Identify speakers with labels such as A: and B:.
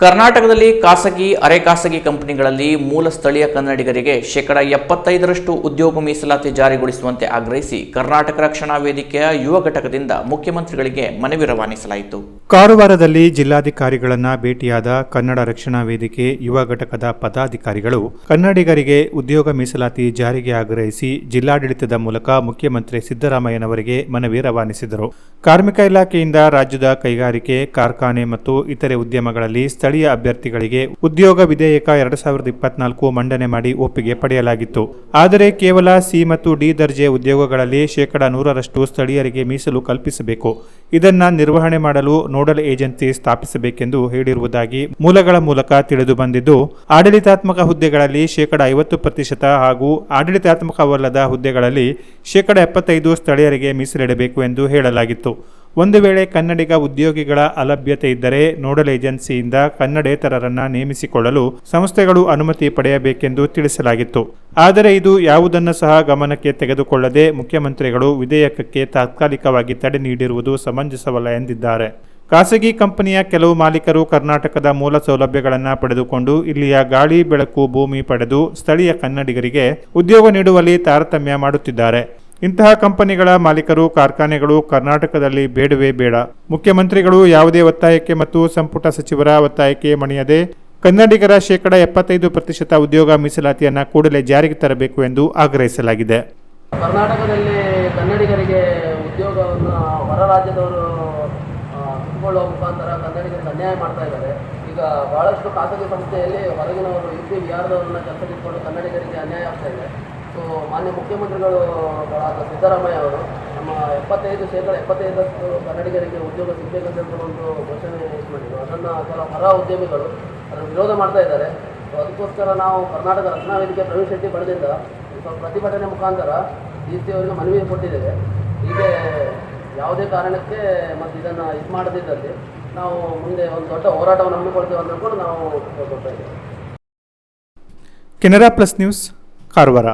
A: ಕರ್ನಾಟಕದಲ್ಲಿ ಖಾಸಗಿ, ಅರೆ ಖಾಸಗಿ ಕಂಪನಿಗಳಲ್ಲಿ ಮೂಲ ಸ್ಥಳೀಯ ಕನ್ನಡಿಗರಿಗೆ ಶೇಕಡ ಎಪ್ಪತ್ತೈದರಷ್ಟು ಉದ್ಯೋಗ ಮೀಸಲಾತಿ ಜಾರಿಗೊಳಿಸುವಂತೆ ಆಗ್ರಹಿಸಿ ಕರ್ನಾಟಕ ರಕ್ಷಣಾ ವೇದಿಕೆಯ ಯುವ ಘಟಕದಿಂದ ಮುಖ್ಯಮಂತ್ರಿಗಳಿಗೆ ಮನವಿ ರವಾನಿಸಲಾಯಿತು.
B: ಕಾರವಾರದಲ್ಲಿ ಜಿಲ್ಲಾಧಿಕಾರಿಗಳನ್ನ ಭೇಟಿಯಾದ ಕನ್ನಡ ರಕ್ಷಣಾ ವೇದಿಕೆ ಯುವ ಘಟಕದ ಪದಾಧಿಕಾರಿಗಳು ಕನ್ನಡಿಗರಿಗೆ ಉದ್ಯೋಗ ಮೀಸಲಾತಿ ಜಾರಿಗೆ ಆಗ್ರಹಿಸಿ ಜಿಲ್ಲಾಡಳಿತದ ಮೂಲಕ ಮುಖ್ಯಮಂತ್ರಿ ಸಿದ್ದರಾಮಯ್ಯನವರಿಗೆ ಮನವಿ ರವಾನಿಸಿದರು. ಕಾರ್ಮಿಕ ಇಲಾಖೆಯಿಂದ ರಾಜ್ಯದ ಕೈಗಾರಿಕೆ, ಕಾರ್ಖಾನೆ ಮತ್ತು ಇತರೆ ಉದ್ಯಮಗಳಲ್ಲಿ ಸ್ಥಳೀಯ ಅಭ್ಯರ್ಥಿಗಳಿಗೆ ಉದ್ಯೋಗ ವಿಧೇಯಕ ಎರಡು ಸಾವಿರದ ಇಪ್ಪತ್ನಾಲ್ಕು ಮಂಡನೆ ಮಾಡಿ ಒಪ್ಪಿಗೆ ಪಡೆಯಲಾಗಿತ್ತು. ಆದರೆ ಕೇವಲ ಸಿ ಮತ್ತು ಡಿ ದರ್ಜೆ ಉದ್ಯೋಗಗಳಲ್ಲಿ ಶೇಕಡ ನೂರರಷ್ಟು ಸ್ಥಳೀಯರಿಗೆ ಮೀಸಲು ಕಲ್ಪಿಸಬೇಕು. ಇದನ್ನ ನಿರ್ವಹಣೆ ಮಾಡಲು ನೋಡಲ್ ಏಜೆನ್ಸಿ ಸ್ಥಾಪಿಸಬೇಕೆಂದು ಹೇಳಿರುವುದಾಗಿ ಮೂಲಗಳ ಮೂಲಕ ತಿಳಿದು ಬಂದಿದ್ದು, ಆಡಳಿತಾತ್ಮಕ ಹುದ್ದೆಗಳಲ್ಲಿ ಶೇಕಡ ಐವತ್ತು ಪ್ರತಿಶತ ಹಾಗೂ ಆಡಳಿತಾತ್ಮಕವಲ್ಲದ ಹುದ್ದೆಗಳಲ್ಲಿ ಶೇಕಡ ಎಪ್ಪತ್ತೈದು ಸ್ಥಳೀಯರಿಗೆ ಮೀಸಲಿಡಬೇಕು ಎಂದು ಹೇಳಲಾಗಿತ್ತು. ಒಂದು ವೇಳೆ ಕನ್ನಡಿಗ ಉದ್ಯೋಗಿಗಳ ಅಲಭ್ಯತೆ ಇದ್ದರೆ ನೋಡಲ್ ಏಜೆನ್ಸಿಯಿಂದ ಕನ್ನಡೇತರರನ್ನು ನೇಮಿಸಿಕೊಳ್ಳಲು ಸಂಸ್ಥೆಗಳು ಅನುಮತಿ ಪಡೆಯಬೇಕೆಂದು ತಿಳಿಸಲಾಗಿತ್ತು. ಆದರೆ ಇದು ಯಾವುದನ್ನು ಸಹ ಗಮನಕ್ಕೆ ತೆಗೆದುಕೊಳ್ಳದೆ ಮುಖ್ಯಮಂತ್ರಿಗಳು ವಿಧೇಯಕಕ್ಕೆ ತಾತ್ಕಾಲಿಕವಾಗಿ ತಡೆ ನೀಡಿರುವುದು ಸಮಂಜಸವಲ್ಲ ಎಂದಿದ್ದಾರೆ. ಖಾಸಗಿ ಕಂಪನಿಯ ಕೆಲವು ಮಾಲೀಕರು ಕರ್ನಾಟಕದ ಮೂಲ ಸೌಲಭ್ಯಗಳನ್ನು ಪಡೆದುಕೊಂಡು ಇಲ್ಲಿಯ ಗಾಳಿ ಬೆಳಕು ಭೂಮಿ ಪಡೆದು ಸ್ಥಳೀಯ ಕನ್ನಡಿಗರಿಗೆ ಉದ್ಯೋಗ ನೀಡುವಲ್ಲಿ ತಾರತಮ್ಯ ಮಾಡುತ್ತಿದ್ದಾರೆ. ಇಂತಹ ಕಂಪನಿಗಳ ಮಾಲೀಕರು ಕಾರ್ಖಾನೆಗಳು ಕರ್ನಾಟಕದಲ್ಲಿ ಬೇಡವೇ ಬೇಡ. ಮುಖ್ಯಮಂತ್ರಿಗಳು ಯಾವುದೇ ಒತ್ತಾಯಕ್ಕೆ ಮತ್ತು ಸಂಪುಟ ಸಚಿವರ ಒತ್ತಾಯಕ್ಕೆ ಮಣಿಯದೆ ಕನ್ನಡಿಗರ ಶೇಕಡ ಎಪ್ಪತ್ತೈದು ಪ್ರತಿಶತ ಉದ್ಯೋಗ ಮೀಸಲಾತಿಯನ್ನು ಕೂಡಲೇ ಜಾರಿಗೆ ತರಬೇಕು ಎಂದು ಆಗ್ರಹಿಸಲಾಗಿದೆ.
C: ಕರ್ನಾಟಕದಲ್ಲಿ ಕನ್ನಡಿಗರಿಗೆ ಉದ್ಯೋಗವನ್ನು ಹೊರ ರಾಜ್ಯದವರು ಕಿತ್ಕೊಳ್ಳುವ ಮುಖಾಂತರ ಕನ್ನಡಿಗರಿಗೆ ಅನ್ಯಾಯ ಮಾಡ್ತಾ ಇದ್ದಾರೆ. ಈಗ ಬಹಳಷ್ಟು ಖಾಸಗಿ ಸಂಸ್ಥೆಯಲ್ಲಿ ಹೊರಗಿನವರು, ಯು ಪಿ, ಬಿಹಾರದವರನ್ನ ಕೆಲಸ ಕನ್ನಡಿಗರಿಗೆ ಅನ್ಯಾಯ ಆಗ್ತಾ ಇದೆ. ಸೊ ಮಾನ್ಯ ಮುಖ್ಯಮಂತ್ರಿಗಳು ಗಳಾದ ಸಿದ್ದರಾಮಯ್ಯ ಅವರು ನಮ್ಮ ಎಪ್ಪತ್ತೈದು ಶೇಕಡ ಎಪ್ಪತ್ತೈದಷ್ಟು ಕನ್ನಡಿಗರಿಗೆ ಉದ್ಯೋಗ ಸಿಗಬೇಕಂತ ಒಂದು ಘೋಷಣೆ ಮಾಡಿದ್ರು. ಅದನ್ನು ಕೆಲವು ಹೊರ ಉದ್ಯಮಿಗಳು ಅದನ್ನು ವಿರೋಧ ಮಾಡ್ತಾ ಇದ್ದಾರೆ. ಅದಕ್ಕೋಸ್ಕರ ನಾವು ಕರ್ನಾಟಕ ರಕ್ಷಣಾ ವೇದಿಕೆ ಪ್ರವೀಣ್ ಶೆಟ್ಟಿ ಸ್ವಲ್ಪ ಪ್ರತಿಭಟನೆ ಮುಖಾಂತರ ಡಿ ಸಿ ಅವರಿಗೆ ಮನವಿ ಕೊಟ್ಟಿದ್ದೇವೆ. ಹೀಗೆ ಯಾವುದೇ ಕಾರಣಕ್ಕೆ ಮತ್ತು ಇದನ್ನು ಇದು ಮಾಡದಿದ್ದಲ್ಲಿ ನಾವು ಮುಂದೆ ಒಂದು ದೊಡ್ಡ ಹೋರಾಟವನ್ನು ಹಮ್ಮಿಕೊಳ್ತೇವೆ ಅಂತ ನಾವು ಕೊಡ್ತಾ ಇದ್ದೇವೆ.
B: Canara plus news, Karwar.